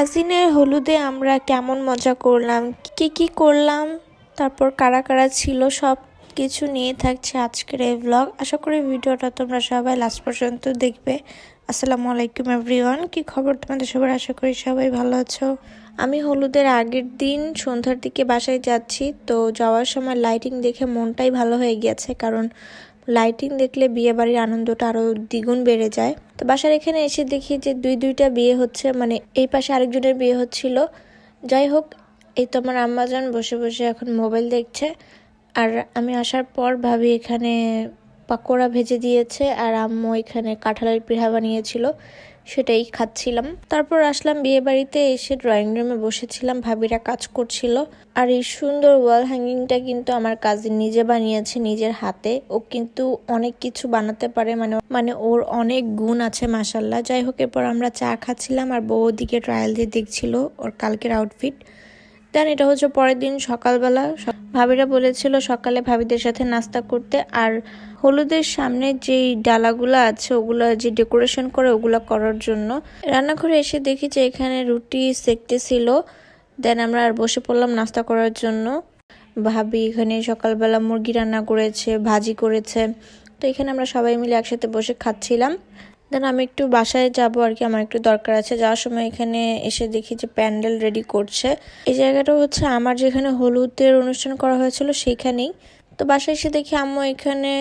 কাজিনের হলুদে আমরা কেমন মজা করলাম? কি কি করলাম? তারপর কারা কারা ছিল? সব কিছু নিয়ে থাকছে আজকের এই ব্লগ আশা করি ভিডিওটা তোমরা সবাই লাস্ট পর্যন্ত দেখবে। আসসালামু আলাইকুম এভরিওয়ান কি খবর তোমাদের সবার? আশা করি সবাই ভালো আছো। আমি হলুদের আগের দিন সন্ধ্যার দিকে বাসায় যাচ্ছি, তো যাওয়ার সময় লাইটিং দেখে মনটাই ভালো হয়ে গিয়েছে, কারণ লাইটিং দেখলে বিয়ে বাড়ির আনন্দটা আরও দ্বিগুণ বেড়ে যায়। তো বাসার এখানে এসে দেখি যে দুই দুইটা বিয়ে হচ্ছে মানে এই পাশে আরেকজনের বিয়ে হচ্ছিল। যাই হোক, এই তো আমার আম্মাজন বসে বসে এখন মোবাইল দেখছে। আর আমি আসার পর ভাবি এখানে পাকোড়া ভেজে দিয়েছে, আর আম্মু এখানে কাঁঠালের পিঠা বানিয়েছিল। সেটাই খাচ্ছিলাম। তারপর আসলাম বিয়ে বাড়িতে এসে ড্রয়িং রুমে বসেছিলাম, ভাবিরা কাজ করছিল। আর এই সুন্দর ওয়াল হ্যাঙ্গিংটা কিন্তু আমার কাজিন নিজে বানিয়েছে নিজের হাতে। ও কিন্তু অনেক কিছু বানাতে পারে মানে মানে ওর অনেক গুণ আছে মাসাল্লাহ যাই হোক, এরপর আমরা চা খাচ্ছিলাম আর বউ ওদিকে ট্রায়াল দিয়ে দেখছিল ওর কালকের আউটফিট দেন এটা হচ্ছে পরের দিন সকালবেলা। ভাবিরা বলেছিল সকালে ভাবিদের সাথে নাস্তা করতে, আর হলুদের সামনে যেই ডালাগুলো আছে, ওগুলো যে ডেকোরেশন করে ওগুলো করার জন্য। রান্নাঘরে এসে দেখি যে এখানে রুটি সেকতেছিল দেন আমরা আর বসে পড়লাম নাস্তা করার জন্য। ভাবি এখানে সকালবেলা মুরগি রান্না করেছে, ভাজি করেছে। তো এখানে আমরা সবাই মিলে একসাথে বসে খাচ্ছিলাম। দেন আমি একটু বাসায় যাব আর কি, আমার একটু দরকার আছে। যাওয়ার সময় এখানে এসে দেখি যে প্যান্ডেল রেডি করছে। এই জায়গাটা হচ্ছে আমার যেখানে হলুদের অনুষ্ঠান করা হয়েছিল সেইখানেই তো বাসায় এসে দেখি আম্মু এখানে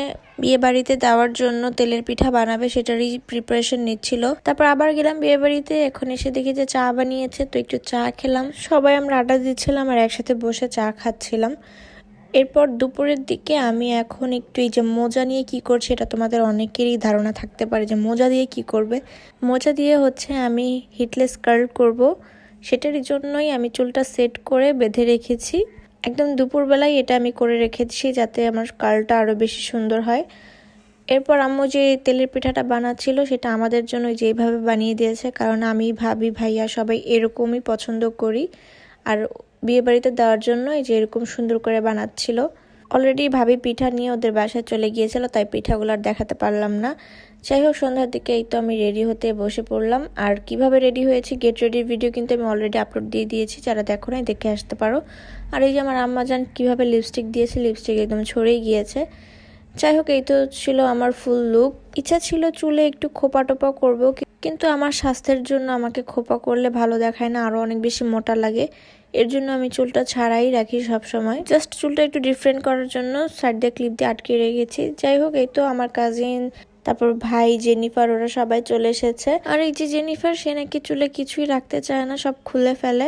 বিয়ে বাড়িতে দেওয়ার জন্য তেলের পিঠা বানাবে, সেটারই প্রিপারেশন নিচ্ছিল। তারপর আবার গেলাম বিয়ে বাড়িতে, এখন এসে দেখি যে চা বানিয়েছে, তো একটু চা খেলাম। সবাই আমরা আড্ডা দিচ্ছিলাম আর একসাথে বসে চা খাচ্ছিলাম। এরপর দুপুরের দিকে আমি এখন একটু এই যে মোজা নিয়ে কি করছি এটা তোমাদের অনেকেরই ধারণা থাকতে পারে যে মোজা দিয়ে কি করবে। মোজা দিয়ে হচ্ছে আমি হিটলেস কার্ল করব। সেটার জন্যই আমি চুলটা সেট করে বেঁধে রেখেছি। একদম দুপুরবেলায় এটা আমি করে রেখেছি যাতে আমার কার্লটা আরও বেশি সুন্দর হয়। এরপর আম্মু যে তেলের পিঠাটা বানাচ্ছিল সেটা আমাদের জন্য যেইভাবে বানিয়ে দিয়েছে, কারণ আমি ভাবি ভাইয়া সবাই এরকমই পছন্দ করি। আর বিয়ে বাড়িতে দেওয়ার জন্য এই যে এরকম সুন্দর করে বানাচ্ছিল। অলরেডি ভাবি পিঠা নিয়ে ওদের বাসায় চলে গিয়েছিল, তাই পিঠাগুলো আর দেখাতে পারলাম না। যাই হোক, সন্ধ্যার দিকে এই তো আমি রেডি হতে বসে পড়লাম। আর কীভাবে রেডি হয়েছি গেট রেডির ভিডিও কিন্তু আমি অলরেডি আপলোড দিয়ে দিয়েছি, যারা দেখো নাই দেখে আসতে পারো। আর এই যে আমার আম্মা জান কীভাবে লিপস্টিক দিয়েছে লিপস্টিক একদম ছড়েই গিয়েছে। যাই হোক, এই তো ছিল আমার ফুল লুক ইচ্ছা ছিল চুলে একটু খোপা টোপা করব কিন্তু আমার স্বাস্থ্যের জন্য আমাকে খোপা করলে ভালো দেখায় না আরও অনেক বেশি মোটা লাগে। এর জন্য আমি চুলটা ছাড়াই রাখি সব সময় জাস্ট চুলটা একটু ডিফারেন্ট করার জন্য সাইড দিয়ে ক্লিপ দিয়ে আটকে রেখেছি। যাই হোক, এই তো আমার কাজিন তারপর ভাই জেনিফার ওরা সবাই চলে এসেছে। আর এই যে জেনিফার সে নাকি চুলে কিছুই রাখতে চায় না, সব খুলে ফেলে।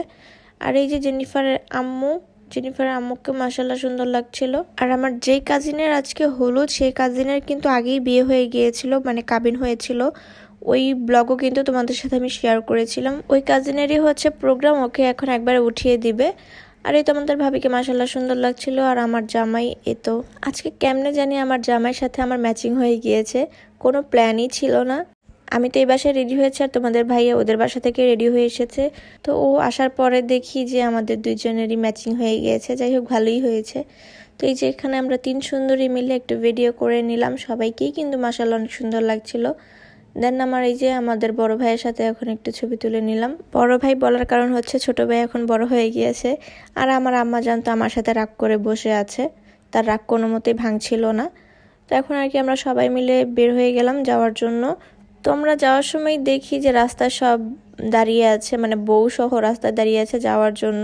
আর এই যে জেনিফারের আম্মু জেনিফার আম্মুকে মাসাল্লাহ সুন্দর লাগছিল। আর আমার যেই কাজিনের আজকে হলুদ, সেই কাজিনের কিন্তু আগেই বিয়ে হয়ে গিয়েছিল মানে কাবিন হয়েছিল। ওই ব্লগও কিন্তু তোমাদের সাথে আমি শেয়ার করেছিলাম। ওই কাজিনেরই হচ্ছে প্রোগ্রাম ওকে এখন একবার উঠিয়ে দিবে। আর এই তোমাদের ভাবিকে মাসাল্লাহ সুন্দর লাগছিল, আর আমার জামাই এ তো। আজকে কেমনে জানি আমার জামাইয়ের সাথে আমার ম্যাচিং হয়ে গিয়েছে, কোনো প্ল্যানই ছিল না। আমি তো এই বাসায় রেডি হয়েছি, আর তোমাদের ভাইয়া ওদের বাসা থেকে রেডি হয়ে এসেছে। তো ও আসার পরে দেখি যে আমাদের দুইজনেরই ম্যাচিং হয়ে গিয়েছে, যাই হোক ভালোই হয়েছে। তো এই যে এখানে আমরা তিন সুন্দরী মিলে একটু ভিডিও করে নিলাম, সবাইকেই কিন্তু মাসাল্লাহ অনেক সুন্দর লাগছিল। দেন আমার এই যে আমাদের বড় ভাইয়ের সাথে এখন একটু ছবি তুলে নিলাম। বড় ভাই বলার কারণ হচ্ছে ছোট ভাই এখন বড় হয়ে গিয়েছে। আর আমার আম্মা জানতো আমার সাথে রাগ করে বসে আছে। তার রাগ কোনো মতেই ভাঙছিল না। তো এখন আর কি আমরা সবাই মিলে বের হয়ে গেলাম যাওয়ার জন্য। তো আমরা যাওয়ার সময় দেখি যে রাস্তায় সব দাঁড়িয়ে আছে মানে বউ সহ রাস্তায় দাঁড়িয়ে আছে যাওয়ার জন্য।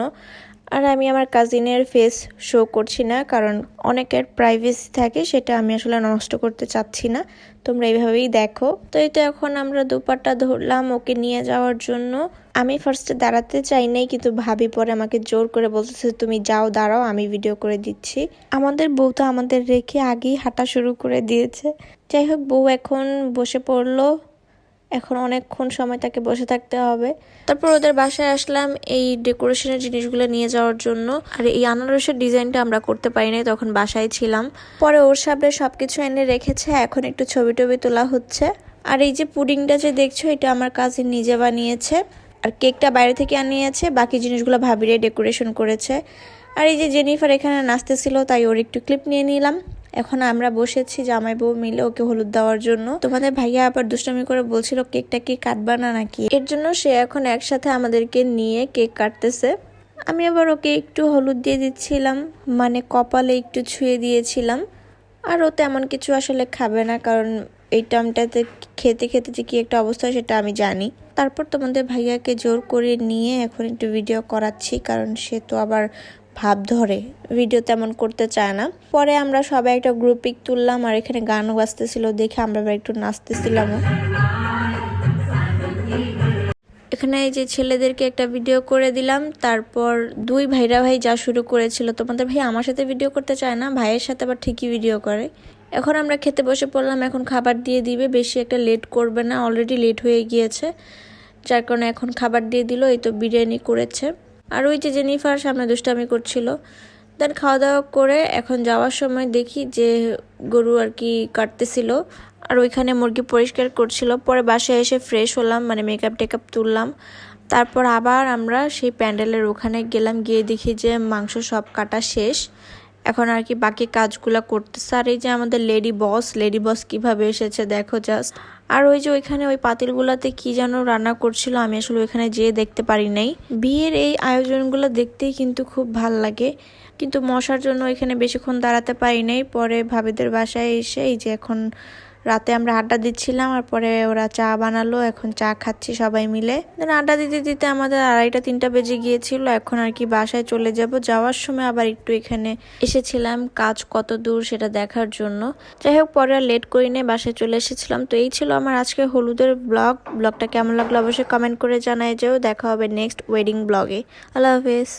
আর আমি আমার কাজিনের ফেস শো করছি না, কারণ অনেকের প্রাইভেসি থাকে, সেটা আমি আসলে নষ্ট করতে চাচ্ছি না। তোমরা এইভাবেই দেখো। তো এই তো এখন আমরা দুপাট্টা ধরলাম ওকে নিয়ে যাওয়ার জন্য। আমি ফার্স্টে দাঁড়াতে চাই নাই, কিন্তু ভাবি পরে আমাকে জোর করে বলতেছে, তুমি যাও, দাঁড়াও, আমি ভিডিও করে দিচ্ছি। আমাদের বউ তো আমাদের রেখে আগেই হাঁটা শুরু করে দিয়েছে। যাই হোক, বউ এখন বসে পড়ল। এখন অনেকক্ষণ সময় তাকে বসে থাকতে হবে। তারপর ওদের বাসায় আসলাম এই ডেকোরেশনের জিনিসগুলো নিয়ে যাওয়ার জন্য। আর এই আনারসের ডিজাইনটা আমরা করতে পারি নাই, তখন বাসায় ছিলাম। পরে ওর সামনে সবকিছু এনে রেখেছে, এখন একটু ছবি টবি তোলা হচ্ছে। আর এই যে পুডিংটা যে দেখছ, এটা আমার কাজিন নিজে বানিয়েছে। আর কেকটা বাইরে থেকে আনিয়েছে, বাকি জিনিসগুলো ভাবিরে ডেকোরেশন করেছে। আর এই যে জেনিফার এখানে নাচতেছিল, তাই ওর একটু ক্লিপ নিয়ে নিলাম। এখন আমরা বসেছি জামাই বউ মিলে ওকে হলুদ দেওয়ার জন্য। তোমাদের ভাইয়া আবার দুষ্টামি করে বলছিল কেকটা কি কাটবা না নাকি? এর জন্য সে এখন একসাথে আমাদেরকে নিয়ে কেক কাটতেছে। আমি আবার ওকে একটু হলুদ দিয়ে দিচ্ছিলাম মানে কপালে একটু ছুঁয়ে দিয়েছিলাম। আর ও তেমন কিছু আসলে খাবে না, কারণ এই টাইমটাতে খেতে খেতে যে কি একটা অবস্থা সেটা আমি জানি। তারপর তোমাদের ভাইয়াকে জোর করে নিয়ে এখন একটু ভিডিও করাচ্ছি, কারণ সে তো আবার ভাব ধরে। ভিডিও তেমন করতে চায় না। পরে আমরা সবাই একটা গ্রুপ পিক তুললাম আর এখানে গানও বাজতেছিল, দেখে আমরা একটু নাচতেছিলামও এখানে এই যে ছেলেদেরকে একটা ভিডিও করে দিলাম, তারপর দুই ভাইরা ভাই যা শুরু করেছিল। তোমাদের ভাই আমার সাথে ভিডিও করতে চায় না, ভাইয়ের সাথে আবার ঠিকই ভিডিও করে। এখন আমরা খেতে বসে পড়লাম, এখন খাবার দিয়ে দিবে, বেশি একটা লেট করবে না অলরেডি লেট হয়ে গিয়েছে। যার কারণে এখন খাবার দিয়ে দিল, এই তো বিরিয়ানি করেছে। আর ওই যে জেনিফার সামনে দুষ্টামি করছিল। দেন খাওয়া দাওয়া করে এখন যাওয়ার সময় দেখি যে গরু আর কি কাটতেছিল। আর ওইখানে মুরগি পরিষ্কার করছিল। পরে বাসায় এসে ফ্রেশ হলাম মানে মেকআপ টেকআপ তুললাম। তারপর আবার আমরা সেই প্যান্ডেলের ওখানে গেলাম, গিয়ে দেখি যে মাংস সব কাটা শেষ। এখন আর কি বাকি কাজগুলো করতেছে। আর এই যে আমাদের লেডি বস লেডি বস কীভাবে এসেছে দেখো জাস্ট আর ওই যে ওইখানে ওই পাতিলগুলাতে কি যেন রান্না করছিল, আমি আসলে ওইখানে যেয়ে দেখতে পারি নাই। বিয়ের এই আয়োজনগুলো দেখতেই কিন্তু খুব ভালো লাগে। কিন্তু মশার জন্য ওইখানে বেশিক্ষণ দাঁড়াতে পারি নাই। পরে ভাবিদের বাসায় এসে এই যে এখন রাতে আমরা আড্ডা দিচ্ছিলাম, আর পরে ওরা চা বানালো, এখন চা খাচ্ছি সবাই মিলে। দেন আড্ডা দিতে দিতে আমাদের আড়াইটা, তিনটা বেজে গিয়েছিল, এখন আর কি বাসায় চলে যাব। যাওয়ার সময় আবার একটু এখানে এসেছিলাম, কাজ কত দূর সেটা দেখার জন্য। যাই হোক, পরে আর লেট করি নিয়ে বাসায় চলে এসেছিলাম। তো এই ছিল আমার আজকে হলুদের ব্লগ ব্লগটা কেমন লাগল অবশ্যই কমেন্ট করে জানাই যেও। দেখা হবে নেক্সট ওয়েডিং ব্লগে আল্লাহ হাফেজ।